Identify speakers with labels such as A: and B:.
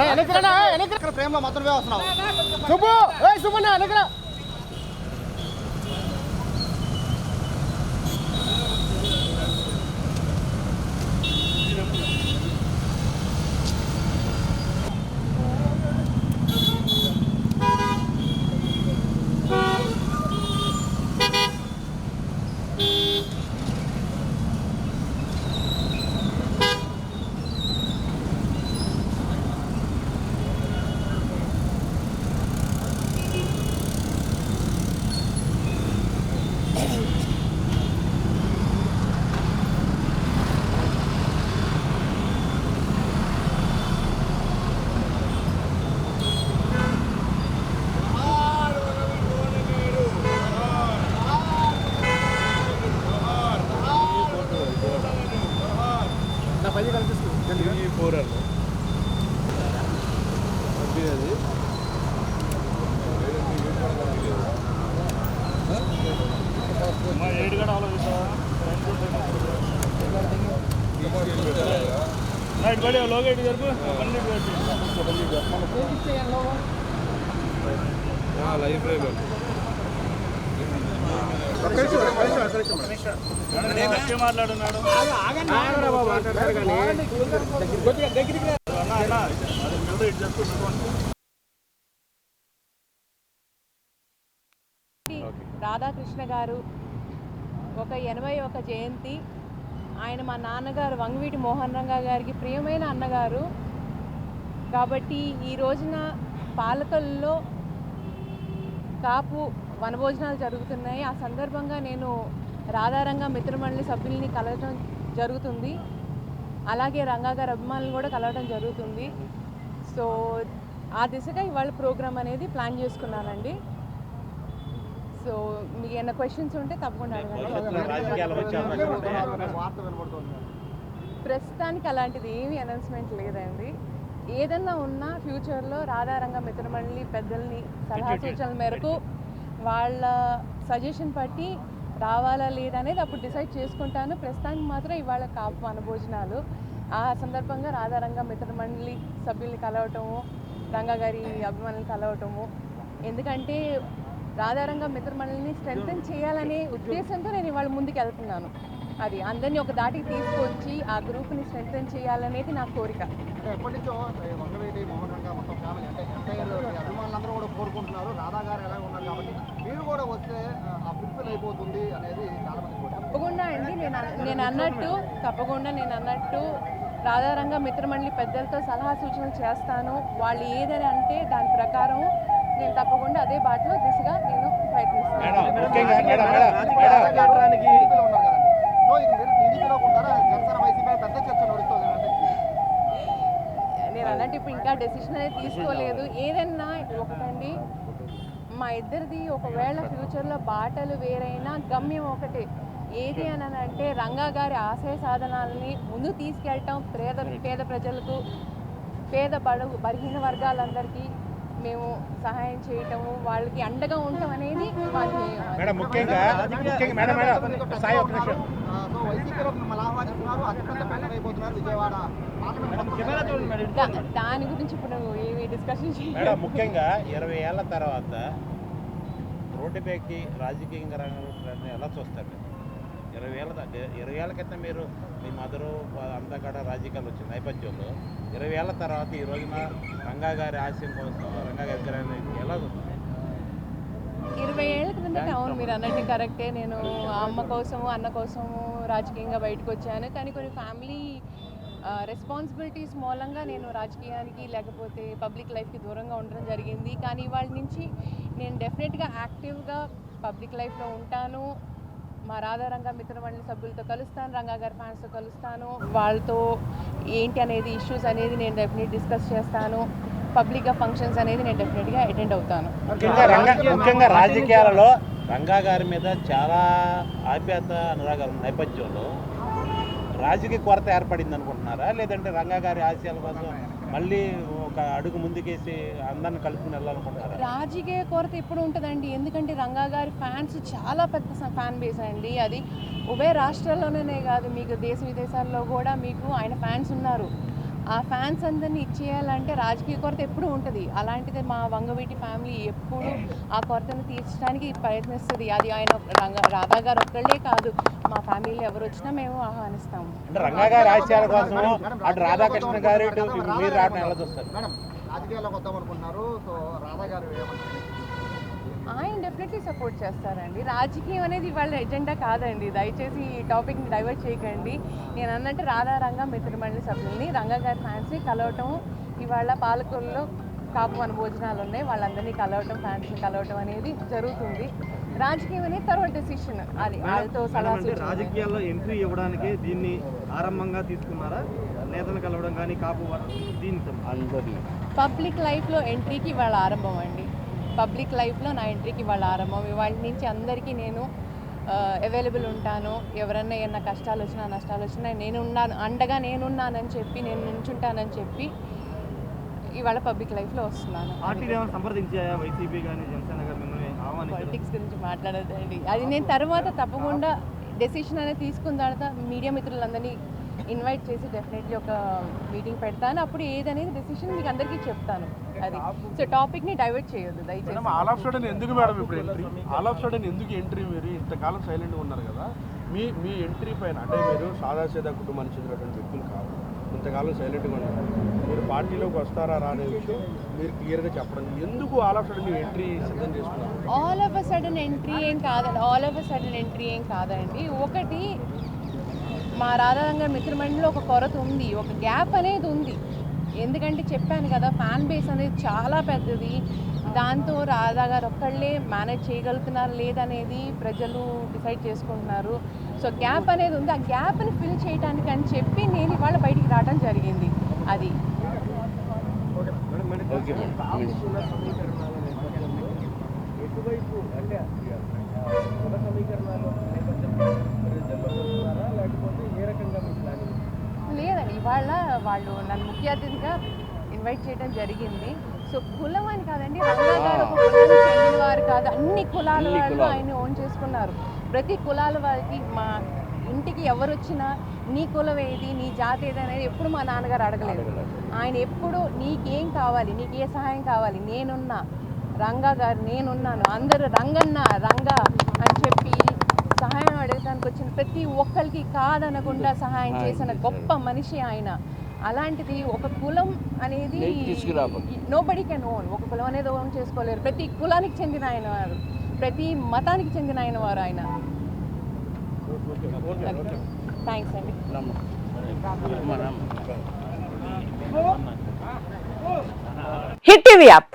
A: అలా వెనకరా వెనక
B: ఇక్కడ ఫ్రేమ్లో మొత్తం వస్తున్నావు.
A: సుబ్బు ఏ సుబ్బన్న వెనకరా నా పది
C: ఈ కూరలు ఏడుగడ రైట్ బడి లోగా ఇటు జరుపు బండి లైబ్రరీలో మాట్లాడున్నాడు
A: దగ్గరికి
D: రాధాకృష్ణ గారు ఒక ఎనభై ఒక జయంతి. ఆయన మా నాన్నగారు వంగవీటి మోహన్ రంగా గారికి ప్రియమైన అన్నగారు. కాబట్టి ఈ రోజున పాలకల్లో కాపు వనభోజనాలు జరుగుతున్నాయి. ఆ సందర్భంగా నేను రాధారంగ మిత్రమండలి సభ్యుల్ని కలవటం జరుగుతుంది. అలాగే రంగా గారి అభిమానులు కూడా కలవటం జరుగుతుంది. సో ఆ దిశగా ఇవాళ ప్రోగ్రామ్ అనేది ప్లాన్ చేసుకున్నానండి. సో మీకు ఏమైనా క్వశ్చన్స్ ఉంటే తప్పకుండా అడగండి. ప్రస్తుతానికి అలాంటిది ఏమీ అనౌన్స్మెంట్ లేదండి. ఏదన్నా ఉన్నా ఫ్యూచర్లో రాధారంగ మిత్రమండలి పెద్దల్ని సలహా సూచనల మేరకు వాళ్ళ సజెషన్ బట్టి రావాలా లేదా అనేది అప్పుడు డిసైడ్ చేసుకుంటాను. ప్రస్తుతానికి మాత్రం ఇవాళ కాపు వనభోజనాలు ఆ సందర్భంగా రాధారంగ మిత్రమండలి సభ్యుల్ని కలవటము రంగా గారి అభిమానులు కలవటము. ఎందుకంటే రాధారంగ మిత్రమండలిని స్ట్రెంగ్తన్ చేయాలనే ఉద్దేశంతో నేను ఇవాళ ముందుకు వెళ్తున్నాను అది అందరినీ ఒక దాటికి తీసుకొచ్చి ఆ గ్రూప్ని స్ట్రెంగ్తన్ చేయాలనేది నా కోరిక.
B: అంటే ఎప్పటి నుంచో ఈ వంగవేటి మోహన్ రంగా మొత్తం ఫ్యామిలీ అంటే ఎంటైర్ అభిమానులందరూ కూడా కోరుకుంటున్నారు. రాధా గారు ఎలా ఉన్నారు కాబట్టి మీరు కూడా వస్తే ఆ ఫుల్ఫిల్ అయిపోతుంది అనేది చాలా మంది
D: తప్పకుండా అండి నేను నేను అన్నట్టు తప్పకుండా నేను అన్నట్టు రాధారంగ మిత్రమండలి పెద్దలతో సలహా సూచనలు చేస్తాను. వాళ్ళు ఏదని అంటే దాని ప్రకారం నేను తప్పకుండా అదే బాటలో దిశగా నేను ప్రయత్నిస్తాను.
B: సో ఇది మీరు టీడీపీలో ఉంటారా జనసేన వైసీపీ పెద్ద చర్చ నడుస్తుంది
D: నేను అన్నట్టు ఇప్పుడు ఇంకా డెసిషన్ అనేది తీసుకోలేదు. ఏదన్నా ఒకటండి మా ఇద్దరిది ఒకవేళ ఫ్యూచర్లో బాటలు వేరైనా గమ్యం ఒకటే. ఏది అని అంటే రంగా గారి ఆశయ సాధనాలని ముందు తీసుకెళ్ళటం పేద పేద ప్రజలకు పేద బడుగు బలహీన వర్గాలందరికీ మేము సహాయం చేయటము వాళ్ళకి అండగా ఉండటం అనేది మా ధ్యేయం. అది.
C: మేడం ముఖ్యంగా ముఖ్యంగా మేడం మేడం సాయి ఒక నిమిషం.
B: ఆ, సో వైసీపీలో మిమ్మల్ని ఆహ్వానిస్తున్నారు. అతిపెద్ద పండుగ అయిపోతున్నారు విజయవాడ పార్లమెంట్ మొత్తం
D: దా- దాని గురించి ఇప్పుడు ఏమి డిస్కషన్
C: మేడం
D: చేయాలి
C: ముఖ్యంగా ఇరవై ఏళ్ళ తర్వాత రోడ్డుపైకి రాజకీయంగా రంగంలో ఎలా చూస్తారు ఇరవై ఏళ్ళ ఇరవై ఏళ్ళ క్రితం మీరు మీ మదరు అంతా కూడా రాజకీయాలు వచ్చిన నేపథ్యంలో ఇరవై ఏళ్ళ తర్వాత ఈ రోజున రంగా గారి ఆశయం కోసం రంగా గారి ఎలా చూస్తారు?
D: ఇరవై ఏళ్ళ క్రిందట అవును మీరు అన్నట్టు కరెక్టే. నేను అమ్మ కోసము అన్న కోసము రాజకీయంగా బయటకు వచ్చాను. కానీ కొన్ని ఫ్యామిలీ రెస్పాన్సిబిలిటీస్ మూలంగా నేను రాజకీయానికి లేకపోతే పబ్లిక్ లైఫ్కి దూరంగా ఉండడం జరిగింది. కానీ ఇవాళ నుంచి నేను డెఫినెట్గా యాక్టివ్గా పబ్లిక్ లైఫ్లో ఉంటాను. మా రాధారంగ మిత్రమండలి సభ్యులతో కలుస్తాను రంగా గారి ఫ్యాన్స్తో కలుస్తాను. వాళ్ళతో ఏంటి అనేది ఇష్యూస్ అనేది నేను డెఫినెట్ డిస్కస్ చేస్తాను. పబ్లిక్గా ఫంక్షన్స్ అనేది నేను డెఫినెట్గా అటెండ్ అవుతాను.
C: ముఖ్యంగా రంగా ముఖ్యంగా రాజకీయాలలో రంగా గారి మీద చాలా ఆప్యాయత అనురాగాలు నేపథ్యంలో. రాజకీయ కొరత ఏర్పడింది అనుకుంటున్నారా? లేదంటే రంగా గారి ఆశయాల కోసం మళ్ళీ ఒక అడుగు ముందుకేసి అందరిని కలుపుకుని వెళ్ళాలనుకుంటున్నారా?
D: రాజకీయ కొరత ఎప్పుడు ఉంటుందండి? ఎందుకంటే రంగా గారి ఫ్యాన్స్ చాలా పెద్ద ఫ్యాన్ బేస్ అండి. అది ఉభయ రాష్ట్రాల్లోనే కాదు మీకు దేశ విదేశాల్లో కూడా మీకు ఆయన ఫ్యాన్స్ ఉన్నారు. ఆ ఫ్యాన్స్ అందరినీ ఇచ్చేయాలంటే రాజకీయ కొరత ఎప్పుడూ ఉంటుంది. అలాంటిది మా వంగవీటి ఫ్యామిలీ ఎప్పుడు ఆ కొరతను తీర్చడానికి ప్రయత్నిస్తుంది. అది ఆయన రంగ రాధా గారు ఒక్కళ్ళే కాదు. మా ఫ్యామిలీలో ఎవరు వచ్చినా మేము ఆహ్వానిస్తాము
C: అంటే రంగా గారి ఆశయాల కోసం అటు రాధాకృష్ణ గారు ఇటు మీరు రావడం ఎలా చూస్తారు?
B: మేడం రాజకీయాల్లోకి వద్దాం అనుకుంటున్నారు సో రాధా గారు ఏమంటారు?
D: ఆయన డెఫినెట్లీ సపోర్ట్ చేస్తారండి. రాజకీయం అనేది ఇవాళ ఎజెండా కాదండి. దయచేసి ఈ టాపిక్ని డైవర్ట్ చేయకండి. నేను అన్నట్టు రాధారంగ మిత్రమండలి సభ్యుల్ని రంగా గారి ఫ్యాన్స్ని కలవటం ఇవాళ పాలకొల్లో కాపు మన భోజనాలు ఉన్నాయి. వాళ్ళందరినీ కలవటం ఫ్యాన్స్ని కలవటం అనేది జరుగుతుంది. రాజకీయం అనేది తర్వాత డెసిషన్ అది. వాళ్ళతో సలహా.
A: రాజకీయాల్లో ఎంట్రీ ఇవ్వడానికి దీన్ని ఆరంభంగా తీసుకున్నారా? నేతలు కలవడం కానీ కాపు దీనితో
D: పబ్లిక్ లైఫ్లో ఎంట్రీకి ఇవాళ ఆరంభం అండి. పబ్లిక్ లైఫ్లో నా ఎంట్రీకి ఇవాళ ఆరంభం. ఇవాళ నుంచి అందరికీ నేను అవైలబుల్ ఉంటాను. ఎవరన్నా ఏమన్నా కష్టాలు వచ్చినా నష్టాలు వచ్చినా నేను ఉన్నాను. అండగా నేనున్నానని చెప్పి నేను నుంచుంటానని చెప్పి ఇవాళ పబ్లిక్ లైఫ్లో వస్తున్నాను. పాలిటిక్స్ గురించి మాట్లాడదండి అది నేను తర్వాత తప్పకుండా డెసిషన్ అనేది తీసుకున్న తర్వాత మీడియా మిత్రులందరినీ ఇన్వైట్ చేసి డెఫినెట్లీ ఒక మీటింగ్ పెడతాను. అప్పుడు ఏదనేది డెసిషన్ మీకు అందరికీ చెప్తాను. అది. సో టాపిక్ని డైవర్ట్ చేయొద్దు దయచేసి.
E: ఆల్ ఆఫ్ సడన్ ఎందుకు మేడం ఇప్పుడు ఎంట్రీ ఆల్ ఆఫ్ సడన్ ఎందుకు ఎంట్రీ మీరు? ఇంతకాలం సైలెంట్గా ఉన్నారు కదా. మీ మీ ఎంట్రీ పైన అంటే మీరు సాదాసీదా కుటుంబానికి చెందినటువంటి వ్యక్తులు కాదు. ఇంతకాలం సైలెంట్గా ఉన్నారు. మీరు పార్టీలోకి వస్తారా రా అనే విషయం మీరు క్లియర్గా చెప్పడం. ఎందుకు ఆల్ ఆఫ్ సడన్ మీరు ఎంట్రీ సిద్ధం చేసుకున్నారు?
D: All of uh sudden entry ఏం కాదండి. All of uh sudden entry ఏం కాదండి. ఒకటి మా రాధారంగ మిత్రమండలిలో ఒక కొరత ఉంది ఒక గ్యాప్ అనేది ఉంది ఎందుకంటే చెప్పాను కదా ఫ్యాన్ బేస్ అనేది చాలా పెద్దది దాంతో రాధా గారు ఒక్కళ్ళే మేనేజ్ చేయగలుగుతున్నారు లేదనేది ప్రజలు డిసైడ్ చేసుకుంటున్నారు సో గ్యాప్ అనేది ఉంది ఆ గ్యాప్ని ఫిల్ చేయడానికి అని చెప్పి నేను ఇవాళ బయటికి రావడం జరిగింది అది
A: సమీకరణాలు నేపథ్యంలో ప్రజల్లో వస్తున్నారా లేకపోతే ఏ రకంగా మీ ప్లానింగ్
D: లేదండి ఇవాళ వాళ్ళు నన్ను ముఖ్య అతిథిగా ఇన్వైట్ చేయడం జరిగింది. సో కులం అని కాదండి రంగా గారు ఒక కులానికి చెందిన వారు కాదు. అన్ని కులాల వాళ్ళు ఆయన ఓన్ చేసుకున్నారు. ప్రతి కులాల వారికి మా ఇంటికి ఎవరు వచ్చినా నీ కులం ఏది నీ జాతి ఏది అనేది ఎప్పుడు మా నాన్నగారు అడగలేదు. ఆయన ఎప్పుడు నీకేం కావాలి నీకు ఏ సహాయం కావాలి నేనున్నా రంగా గారు నేనున్నాను అందరూ రంగన్న రంగా అని చెప్పి సహాయం అడగడానికి వచ్చిన ప్రతి ఒక్కరికి కాదనకుండా సహాయం చేసిన గొప్ప మనిషి ఆయన. అలాంటిది ఒక కులం అనేది నో బడీ కెన్ ఓన్ ఒక కులం అనేది ఓన్ చేసుకోలేరు. ప్రతి కులానికి చెందిన ఆయన వారు. ప్రతి మతానికి చెందిన ఆయన వారు ఆయన. థ్యాంక్స్ అండి.
F: Hit TV app.